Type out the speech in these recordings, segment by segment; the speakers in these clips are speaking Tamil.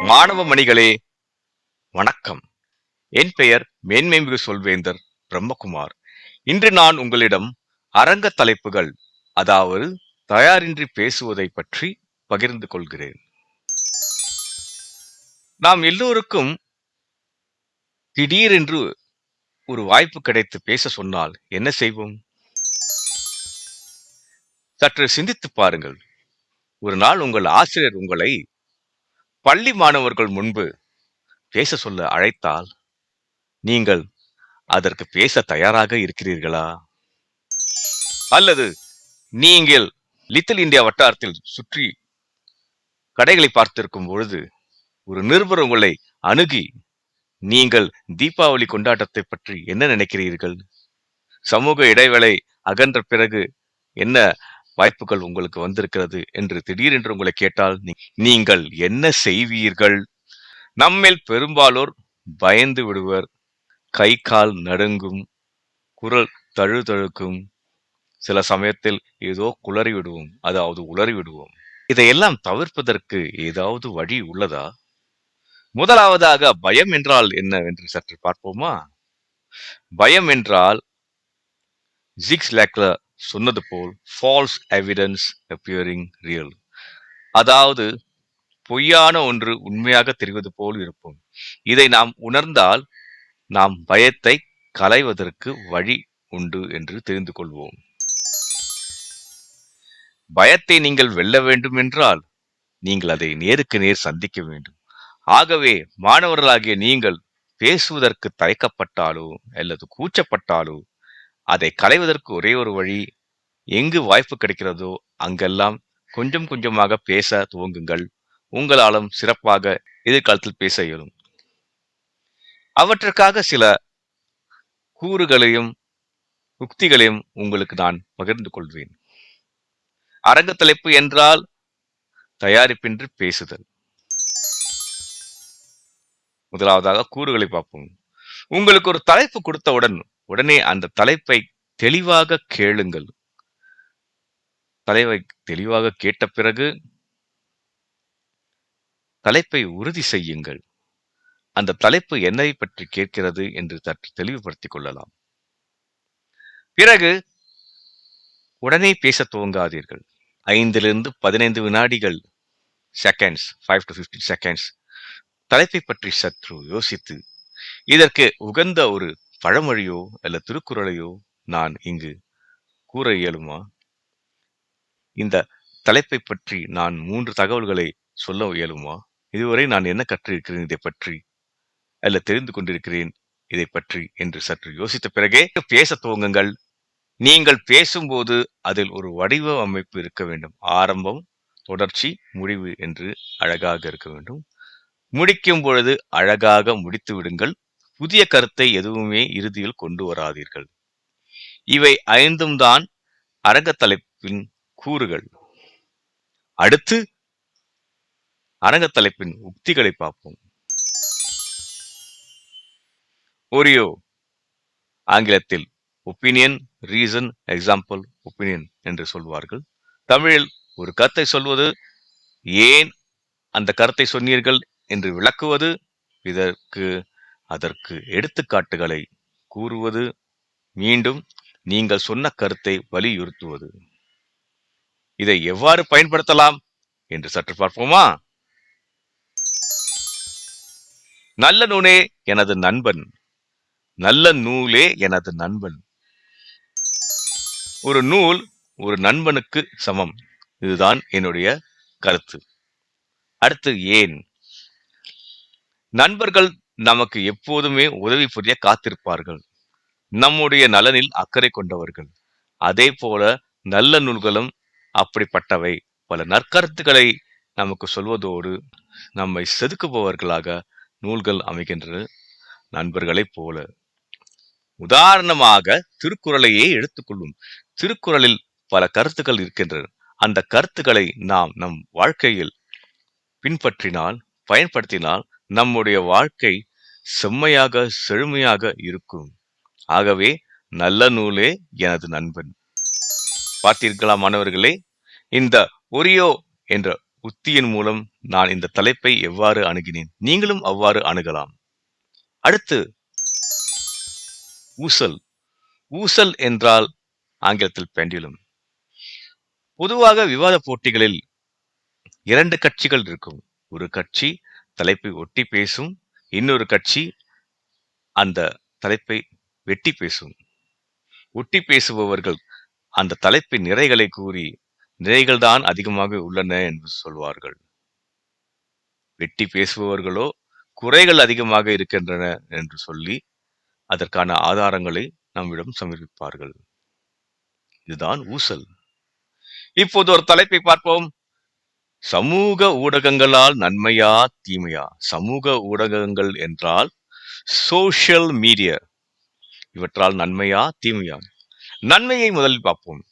மாணவ மணிகளே வணக்கம். என் பெயர் மேன்மைமிகு சொல்வேந்தர் பிரம்மகுமார். இன்று நான் உங்களிடம் அரங்க தலைப்புகள் அதாவது தயாரின்றி பேசுவதை பற்றி பகிர்ந்து கொள்கிறேன். நாம் எல்லோருக்கும் திடீரென்று ஒரு வாய்ப்பு கிடைத்து பேச சொன்னால் என்ன செய்வோம்? சற்று சிந்தித்து பாருங்கள். ஒரு நாள் உங்கள் ஆசிரியர் உங்களை பள்ளி மாணவர்கள் முன்பு பேச சொல்ல அழைத்தால் நீங்கள் அதற்கு பேச தயாராக இருக்கிறீர்களா? அல்லது நீங்கள் லிட்டில் இந்தியா வட்டாரத்தில் சுற்றி கடைகளை பார்த்திருக்கும் பொழுது ஒரு நிருபர் உங்களை அணுகி நீங்கள் தீபாவளி கொண்டாட்டத்தை பற்றி என்ன நினைக்கிறீர்கள்? சமூக இடைவேளை அகன்ற பிறகு என்ன வாய்ப்புகள் உங்களுக்கு வந்திருக்கிறது என்று திடீரென்று உங்களை கேட்டால் நீங்கள் என்ன செய்வீர்கள்? நம்மில் பெரும்பாலோர் பயந்து விடுவர். கை கால் நடுங்கும் குரல் தழுதழுக்கும். சில சமயத்தில் ஏதோ குளறி விடுவோம் அதாவது உளறி விடுவோம். இதையெல்லாம் தவிர்ப்பதற்கு ஏதாவது வழி உள்ளதா? முதலாவதாக பயம் என்றால் என்னவென்று சற்று பார்ப்போமா? பயம் என்றால் ஜிக்ஸ் லேக்லர் சொன்னது போல் ஃபால்ஸ் எவிடன்ஸ் அப்பியரிங் ரியல் அதாவது பொய்யான ஒன்று உண்மையாக தெரிவது போல் இருக்கும் இதை நாம் உணர்ந்தால் நாம் பயத்தை களைவதற்கு வழி உண்டு என்று தெரிந்து கொள்வோம். பயத்தை நீங்கள் வெல்ல வேண்டும் என்றால் நீங்கள் அதை நேருக்கு நேர் சந்திக்க வேண்டும். ஆகவே மாணவர்களாகிய நீங்கள் பேசுவதற்கு தயக்கப்பட்டாலோ அல்லது கூச்சப்பட்டாலோ அதை களைவதற்கு ஒரே ஒரு வழி எங்கு வாய்ப்பு கிடைக்கிறதோ அங்கெல்லாம் கொஞ்சம் கொஞ்சமாக பேச துவங்குங்கள். உங்களாலும் சிறப்பாக எதிர்காலத்தில் பேச இயலும். அவற்றுக்காக சில கூறுகளையும் உக்திகளையும் உங்களுக்கு நான் பகிர்ந்து கொள்வேன். அரங்க தலைப்பு என்றால் தயாரிப்பின்றி பேசுதல். முதலாவதாக கூறுகளை பார்ப்போம். உங்களுக்கு ஒரு தலைப்பு கொடுத்தவுடன் உடனே அந்த தலைப்பை தெளிவாக கேளுங்கள். தலைவை தெளிவாக கேட்ட பிறகு தலைப்பை உறுதி செய்யுங்கள். அந்த தலைப்பு என்னை பற்றி கேட்கிறது என்று சற்று தெளிவுபடுத்திக் கொள்ளலாம். பிறகு உடனே பேச துவங்காதீர்கள். ஐந்திலிருந்து பதினைந்து வினாடிகள் செகண்ட்ஸ் ஃபைவ் டு 15 செகண்ட்ஸ் தலைப்பை பற்றி சற்று யோசித்து இதற்கு உகந்த ஒரு பழமொழியோ அல்ல திருக்குறளையோ நான் இங்கு கூற இயலுமா? இந்த தலைப்பை பற்றி நான் மூன்று தகவல்களை சொல்ல இயலுமா? இதுவரை நான் என்ன கற்றிருக்கிறேன் இதை பற்றி? அல்ல தெரிந்து கொண்டிருக்கிறேன் இதை பற்றி என்று சற்று யோசித்த பிறகே பேச துவங்குங்கள். நீங்கள் பேசும்போது அதில் ஒரு வடிவ அமைப்பு இருக்க வேண்டும். ஆரம்பம் தொடர்ச்சி முடிவு என்று அழகாக இருக்க வேண்டும். முடிக்கும் பொழுது அழகாக முடித்து விடுங்கள். புதிய கருத்தை எதுவுமே இறுதியில் கொண்டு வராதீர்கள். இவை ஐந்தும் தான் அரங்க தலைப்பின் கூறுகள். அடுத்து அரங்க தலைப்பின் உக்திகளை பார்ப்போம். ஓரியோ ஆங்கிலத்தில் ஒப்பீனியன் ரீசன் எக்ஸாம்பிள் ஒப்பீனியன் என்று சொல்வார்கள். தமிழில் ஒரு கருத்தை சொல்வது ஏன் அந்த கருத்தை சொன்னீர்கள் என்று விளக்குவது இதற்கு அதற்கு எடுத்துக்காட்டுகளை கூறுவது மீண்டும் நீங்கள் சொன்ன கருத்தை வலியுறுத்துவது. இதை எவ்வாறு பயன்படுத்தலாம் என்று சற்று பார்ப்போமா? நல்ல நூலே எனது நண்பன். நல்ல நூலே எனது நண்பன். ஒரு நூல் ஒரு நண்பனுக்கு சமம். இதுதான் என்னுடைய கருத்து. அடுத்து ஏன்? நண்பர்கள் நமக்கு எப்போதுமே உதவி புரிய காத்திருப்பார்கள். நம்முடைய நலனில் அக்கறை கொண்டவர்கள். அதே போல நல்ல நூல்களும் அப்படிப்பட்டவை. பல நற்கருத்துக்களை நமக்கு சொல்வதோடு நம்மை செதுக்குபவர்களாக நூல்கள் அமைகின்றன. நண்பர்களைப் போல. உதாரணமாக திருக்குறளையே எடுத்துக்கொள்ளும் திருக்குறளில் பல கருத்துக்கள் இருக்கின்றன. அந்த கருத்துக்களை நாம் நம் வாழ்க்கையில் பின்பற்றினால் பயன்படுத்தினால் நம்முடைய வாழ்க்கை செம்மையாக செழுமையாக இருக்கும். ஆகவே நல்ல நூலே எனது நண்பன். பார்த்தீர்களா மாணவர்களே இந்த ஒரியோ என்ற உத்தியின் மூலம் நான் இந்த தலைப்பை எவ்வாறு அணுகினேன்? நீங்களும் அவ்வாறு அணுகலாம். அடுத்து ஊசல். ஊசல் என்றால் ஆங்கிலத்தில் பெண்டிலும். பொதுவாக விவாத போட்டிகளில் இரண்டு கட்சிகள் இருக்கும். ஒரு கட்சி தலைப்பை ஒட்டி பேசும் இன்னொரு கட்சி அந்த தலைப்பை வெட்டி பேசும். ஒட்டி பேசுபவர்கள் அந்த தலைப்பின் நிறைகளை கூறி நிறைகள் தான் அதிகமாக உள்ளன என்று சொல்வார்கள். வெட்டி பேசுபவர்களோ குறைகள் அதிகமாக இருக்கின்றன என்று சொல்லி அதற்கான ஆதாரங்களை நம்மிடம் சமர்ப்பிப்பார்கள். இதுதான் ஊசல். இப்போது ஒரு தலைப்பை பார்ப்போம். சமூக ஊடகங்களால் நன்மையா தீமையா? சமூக ஊடகங்கள் என்றால் சோஷியல் மீடியா இவற்றால் நன்மையா தீமையா? நன்மையை முதலில் பார்ப்போம்.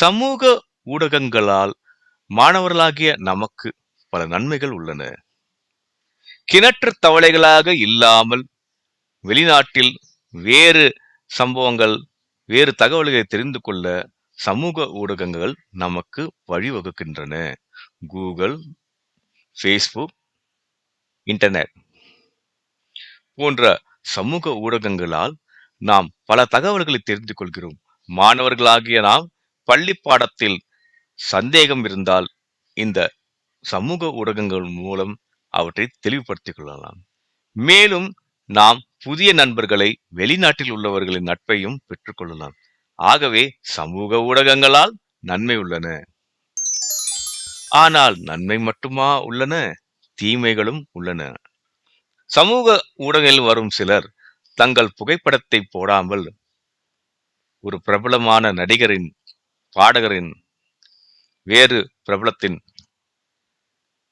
சமூக ஊடகங்களால் மாணவர்களாகிய நமக்கு பல நன்மைகள் உள்ளன. கிணற்று தவளைகளாக இல்லாமல் வெளிநாட்டில் வேறு சம்பவங்கள் வேறு தகவல்களை தெரிந்து கொள்ள சமூக ஊடகங்கள் நமக்கு வழிவகுக்கின்றன. கூகுள் ஃபேஸ்புக் இன்டர்நெட் போன்ற சமூக ஊடகங்களால் நாம் பல தகவல்களை தெரிந்து கொள்கிறோம். மாணவர்களாகிய நாம் பள்ளி பாடத்தில் சந்தேகம் இருந்தால் இந்த சமூக ஊடகங்கள் மூலம் அவற்றை தெளிவுபடுத்திக் கொள்ளலாம். மேலும் நாம் புதிய நண்பர்களை வெளிநாட்டில் உள்ளவர்களின் நட்பையும் பெற்றுக்கொள்ளலாம் ஆகவே சமூக ஊடகங்களால் நன்மை உள்ளன. ஆனால் நன்மை மட்டுமா உள்ளன? தீமைகளும் உள்ளன. சமூக ஊடகங்களில் வரும் சிலர் தங்கள் புகைப்படத்தை போடாமல் ஒரு பிரபலமான நடிகரின் பாடகரின் வேறு பிரபலத்தின்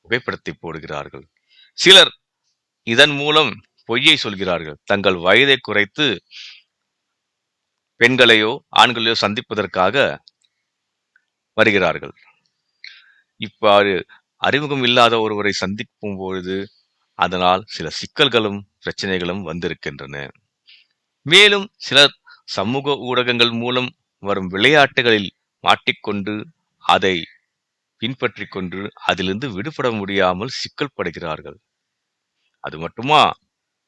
புகைப்படத்தை போடுகிறார்கள். சிலர் இதன் மூலம் பொய்யை சொல்கிறார்கள். தங்கள் வயதை குறைத்து பெண்களையோ ஆண்களையோ சந்திப்பதற்காக வருகிறார்கள். இவ்வாறு அறிமுகம் இல்லாத ஒருவரை சந்திக்கும் பொழுது அதனால் சில சிக்கல்களும் பிரச்சனைகளும் வந்திருக்கின்றன. மேலும் சிலர் சமூக ஊடகங்கள் மூலம் வரும் விளையாட்டுகளில் மாட்டிக்கொண்டு அதை பின்பற்றி கொண்டு அதிலிருந்து விடுபட முடியாமல் சிக்கல் படுகிறார்கள் அது மட்டுமா?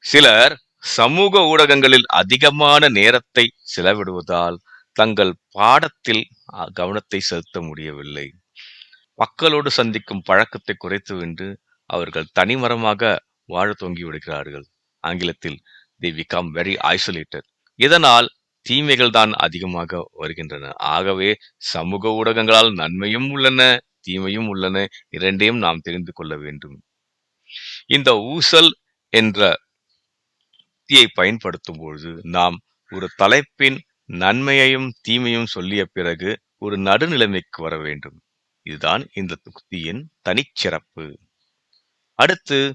சிலர் சமூக ஊடகங்களில் அதிகமான நேரத்தை செலவிடுவதால் தங்கள் பாடத்தில் கவனத்தை செலுத்த முடியவில்லை. மக்களோடு சந்திக்கும் பழக்கத்தை குறைத்து விட்டு அவர்கள் தனிமரமாக வாழ தொங்கி விடுகிறார்கள். ஆங்கிலத்தில் தி become வெரி ஐசோலேட்டட் இதனால் தீமைகள் தான் அதிகமாக வருகின்றன. ஆகவே சமூக ஊடகங்களால் நன்மையும் உள்ளன தீமையும் உள்ளன. இரண்டையும் நாம் தெரிந்து கொள்ள வேண்டும். இந்த ஊசல் என்ற யுக்தியை பயன்படுத்தும் பொழுது நாம் ஒரு தலைப்பின் நன்மையையும் தீமையும் சொல்லிய பிறகு ஒரு நடுநிலைமைக்கு வர வேண்டும். இதுதான் இந்த யுக்தியின் தனிச்சிறப்பு. அடுத்து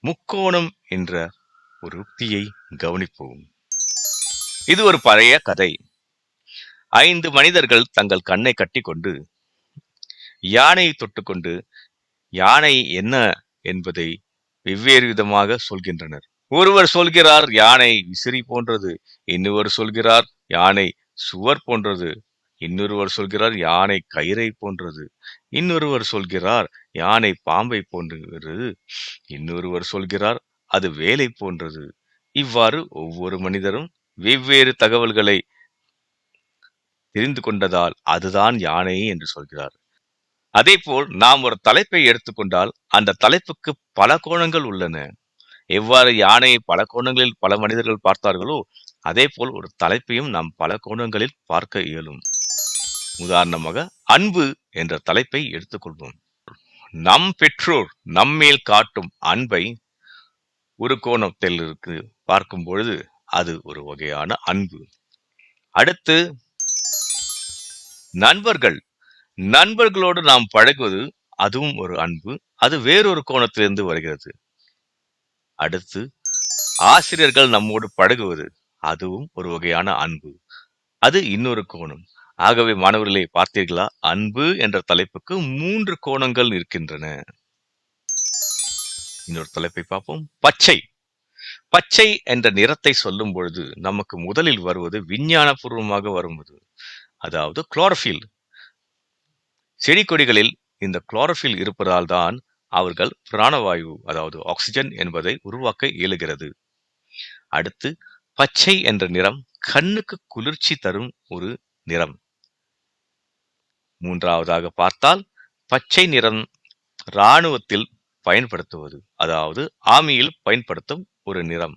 முக்கோணம் என்ற ஒரு உக்தியை கவனிப்போம். இது ஒரு பழைய கதை. ஐந்து மனிதர்கள் தங்கள் கண்ணை கட்டிக்கொண்டு யானையை தொட்டுக்கொண்டு யானை என்ன என்பதை வெவ்வேறு விதமாக சொல்கின்றனர். ஒருவர் சொல்கிறார் யானை விசிறி போன்றது. இன்னொரு சொல்கிறார் யானை சுவர் போன்றது. இன்னொருவர் சொல்கிறார் யானை கயிறை போன்றது. இன்னொருவர் சொல்கிறார் யானை பாம்பை போன்றது. இன்னொருவர் சொல்கிறார் அது வேலை போன்றது. இவ்வாறு ஒவ்வொரு மனிதரும் வெவ்வேறு தகவல்களை தெரிந்து கொண்டதால் அதுதான் யானை என்று சொல்கிறார். அதேபோல் நாம் ஒரு தலைப்பை எடுத்துக்கொண்டால் அந்த தலைப்புக்கு பல கோணங்கள் உள்ளன. எவ்வாறு யானையை பல கோணங்களில் பல மனிதர்கள் பார்த்தார்களோ அதே போல் ஒரு தலைப்பையும் நாம் பல கோணங்களில் பார்க்க இயலும். உதாரணமாக அன்பு என்ற தலைப்பை எடுத்துக்கொள்வோம். நம் பெற்றோர் நம்மேல் காட்டும் அன்பை ஒரு கோணத்தில் இருக்கு பார்க்கும் பொழுது அது ஒரு வகையான அன்பு. அடுத்து நண்பர்கள். நண்பர்களோடு நாம் பழகுவது அதுவும் ஒரு அன்பு அது வேறொரு கோணத்திலிருந்து வருகிறது. அடுத்து ஆசிரியர்கள் நம்மோடு பழகுவது அதுவும் ஒரு வகையான அன்பு அது இன்னொரு கோணம். ஆகவே மாணவர்களே பார்த்தீர்களா? அன்பு என்ற தலைப்புக்கு மூன்று கோணங்கள் இருக்கின்றன. இன்னொரு தலைப்பை பார்ப்போம். பச்சை. பச்சை என்ற நிறத்தை சொல்லும் பொழுது நமக்கு முதலில் வருவது விஞ்ஞானபூர்வமாக வருவது அதாவது குளோரோஃபில் செடி கொடிகளில் இந்த குளோரோஃபில் இருப்பதால் தான் அவர்கள் பிராணவாயு அதாவது ஆக்சிஜன் என்பதை உருவாக்க இயலுகிறது. அடுத்து பச்சை என்ற நிறம் கண்ணுக்கு குளிர்ச்சி தரும் ஒரு நிறம். மூன்றாவதாக பார்த்தால் பச்சை நிறம் இராணுவத்தில் பயன்படுத்துவது அதாவது ஆமியில் பயன்படுத்தும் ஒரு நிறம்.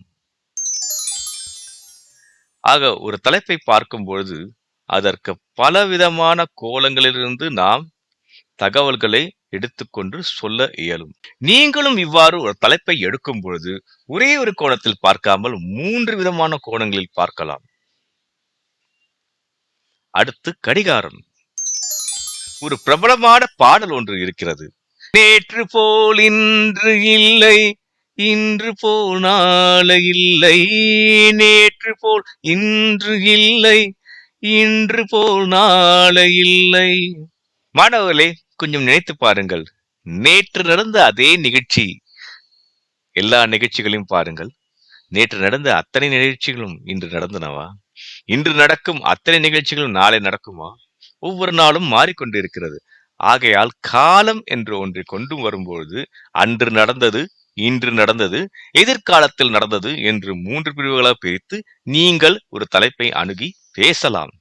ஆக ஒரு தலைப்பை பார்க்கும் பொழுது அதற்கு பலவிதமான கோலங்களிலிருந்து நாம் தகவல்களை எடுத்துக்கொண்டு சொல்ல இயலும். நீங்களும் இவ்வாறு ஒரு தலைப்பை எடுக்கும் பொழுது ஒரே ஒரு கோணத்தில் பார்க்காமல் மூன்று விதமான கோணங்களில் பார்க்கலாம். அடுத்து கடிகாரம். ஒரு பிரபலமான பாடல் ஒன்று இருக்கிறது. நேற்று போல் இன்று இல்லை இன்று போல் நாளை இல்லை நேற்று போல் இன்று இல்லை இன்று போல் நாளை இல்லை. மாணவர்களே கொஞ்சம் நினைத்து பாருங்கள். நேற்று நடந்த அதே நிகழ்ச்சி எல்லா நிகழ்ச்சிகளையும் பாருங்கள். நேற்று நடந்த அத்தனை நிகழ்ச்சிகளும் இன்று நடந்தனவா? இன்று நடக்கும் அத்தனை நிகழ்ச்சிகளும் நாளை நடக்குமா? ஒவ்வொரு நாளும் மாறிக்கொண்டிருக்கிறது. ஆகையால் காலம் என்று ஒன்றை கொண்டு வரும்பொழுது அன்று நடந்தது இன்று நடந்தது எதிர்காலத்தில் நடந்தது என்று மூன்று பிரிவுகளாக பிரித்து நீங்கள் ஒரு தலைப்பை அணுகி பேசலாம்.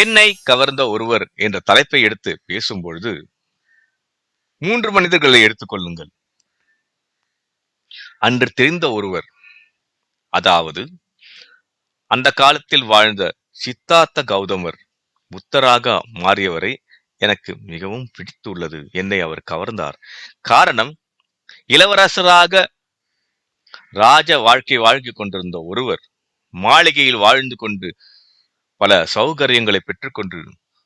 என்னை கவர்ந்த ஒருவர் என்ற தலைப்பை எடுத்து பேசும்பொழுது மூன்று மனிதர்களை எடுத்துக்கொள்ளுங்கள் அன்று தெரிந்த ஒருவர் அதாவது அந்த காலத்தில் வாழ்ந்த சித்தார்த்த கௌதமர் புத்தராக மாறியவரை எனக்கு மிகவும் பிடித்துள்ளது என்னை அவர் கவர்ந்தார். காரணம் இளவரசராக ராஜ வாழ்க்கை வாழ்ந்து கொண்டிருந்த ஒருவர் மாளிகையில் வாழ்ந்து கொண்டு பல சௌகரியங்களை பெற்றுக்கொண்டு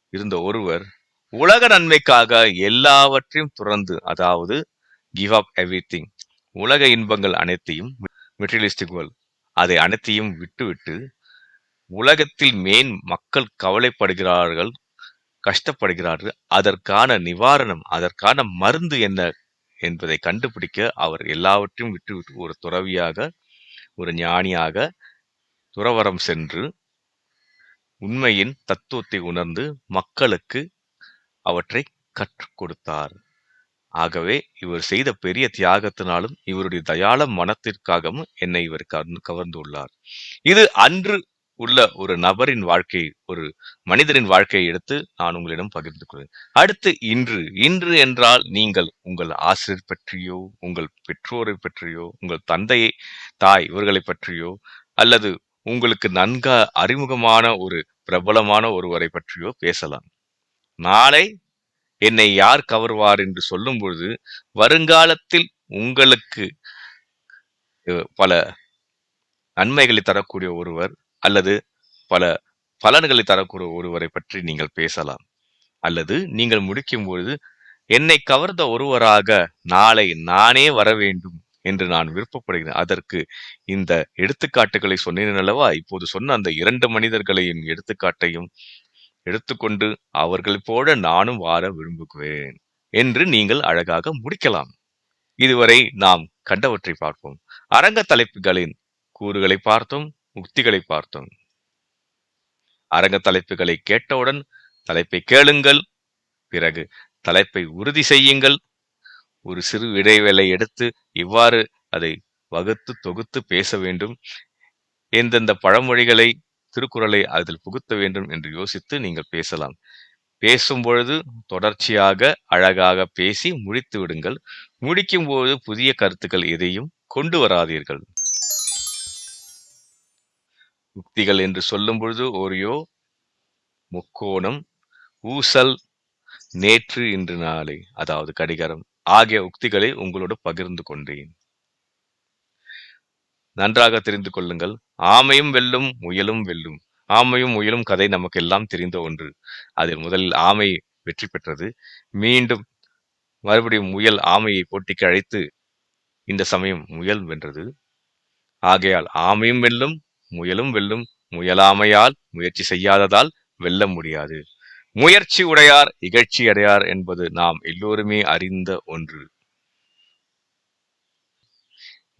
இருந்த ஒருவர் உலக நன்மைக்காக எல்லாவற்றையும் துறந்து அதாவது கிவ் அப் எவ்ரி உலக இன்பங்கள் அனைத்தையும் மெட்டீரியலிஸ்டிக் அதை அனைத்தையும் விட்டுவிட்டு உலகத்தில் மேன் மக்கள் கவலைப்படுகிறார்கள் கஷ்டப்படுகிறார்கள். அதற்கான நிவாரணம் அதற்கான மருந்து என்ன என்பதை கண்டுபிடிக்க அவர் எல்லாவற்றையும் விட்டுவிட்டு ஒரு துறவியாக ஒரு ஞானியாக துறவரம் சென்று உண்மையின் தத்துவத்தை உணர்ந்து மக்களுக்கு அவற்றை கற்றுக் கொடுத்தார். ஆகவே இவர் செய்த பெரிய தியாகத்தினாலும் இவருடைய தயாள மனத்திற்காகவும் என்னை இவர் கவர்ந்துள்ளார் இது அன்று உள்ள ஒரு நபரின் வாழ்க்கை ஒரு மனிதரின் வாழ்க்கையை எடுத்து நான் உங்களிடம் பகிர்ந்து கொள்வேன் அடுத்து இன்று இன்று என்றால் நீங்கள் உங்கள் ஆசிரியர் பற்றியோ உங்கள் பெற்றோரை பற்றியோ உங்கள் தந்தையை தாய் இவர்களை பற்றியோ அல்லது உங்களுக்கு நன்க அறிமுகமான ஒரு பிரபலமான ஒருவரை பற்றியோ பேசலாம். நாளை என்னை யார் கவர்வார் என்று சொல்லும் பொழுது வருங்காலத்தில் உங்களுக்கு பல நன்மைகளை தரக்கூடிய ஒருவர் அல்லது பல பலன்களை தரக்கூடிய ஒருவரை பற்றி நீங்கள் பேசலாம். அல்லது நீங்கள் முடிக்கும் பொழுது என்னை கவர்ந்த ஒருவராக நாளை நானே வர வேண்டும் என்று நான் விருப்பப்படுகிறேன். அதற்கு இந்த எடுத்துக்காட்டுகளை சொன்னேன் அல்லவா? இப்போது சொன்ன அந்த இரண்டு மனிதர்களையும் எடுத்துக்காட்டையும் எடுத்துக்கொண்டு அவர்களைப் போல நானும் வாழ விரும்புகிறேன் என்று நீங்கள் அழகாக முடிக்கலாம். இதுவரை நாம் கண்டவற்றை பார்ப்போம். அரங்க தலைப்புகளின் கூறுகளை பார்த்தோம். உக்திகளை பார்த்தோம். அரங்க தலைப்புகளை கேட்டவுடன் தலைப்பை கேளுங்கள். பிறகு தலைப்பை உறுதி செய்யுங்கள். ஒரு சிறு இடைவேளை எடுத்து இவ்வாறு அதை வகுத்து தொகுத்து பேச வேண்டும். எந்தெந்த பழமொழிகளை திருக்குறளை அதில் புகுத்த வேண்டும் என்று யோசித்து நீங்கள் பேசலாம். பேசும் பொழுது தொடர்ச்சியாக அழகாக பேசி முடித்து விடுங்கள். முடிக்கும் போது புதிய கருத்துக்கள் எதையும் கொண்டு வராதீர்கள். உக்திகள் என்று சொல்லும் பொழுது ஓரியோ முக்கோணம் ஊசல் நேற்று இன்று நாளை. அதாவது கடிகாரம். ஆகிய உக்திகளை உங்களோடு பகிர்ந்து கொண்டேன். நன்றாக தெரிந்து கொள்ளுங்கள். ஆமையும் வெல்லும் முயலும் வெல்லும். ஆமையும் முயலும் கதை நமக்கு எல்லாம் தெரிந்த ஒன்று. அதில் முதலில் ஆமை வெற்றி பெற்றது. மீண்டும் மறுபடியும் முயல் ஆமையை போட்டிக்கு அழைத்து இந்த சமயம் முயல் வென்றது. ஆகையால் ஆமையும் வெல்லும் முயலும் வெல்லும் முயலாமையால் முயற்சி செய்யாததால் வெல்ல முடியாது. முயற்சி உடையார் இகழ்ச்சி அடையார் என்பது நாம் எல்லோருமே அறிந்த ஒன்று.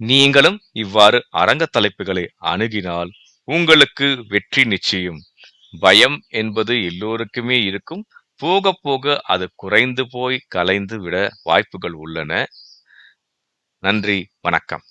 நீங்களும் இவ்வாறு அரங்க தலைப்புகளை அணுகினால் உங்களுக்கு வெற்றி நிச்சயம். பயம் என்பது எல்லோருக்குமே இருக்கும். போக போக அது குறைந்து போய் கலைந்து விட வாய்ப்புகள் உள்ளன. நன்றி வணக்கம்.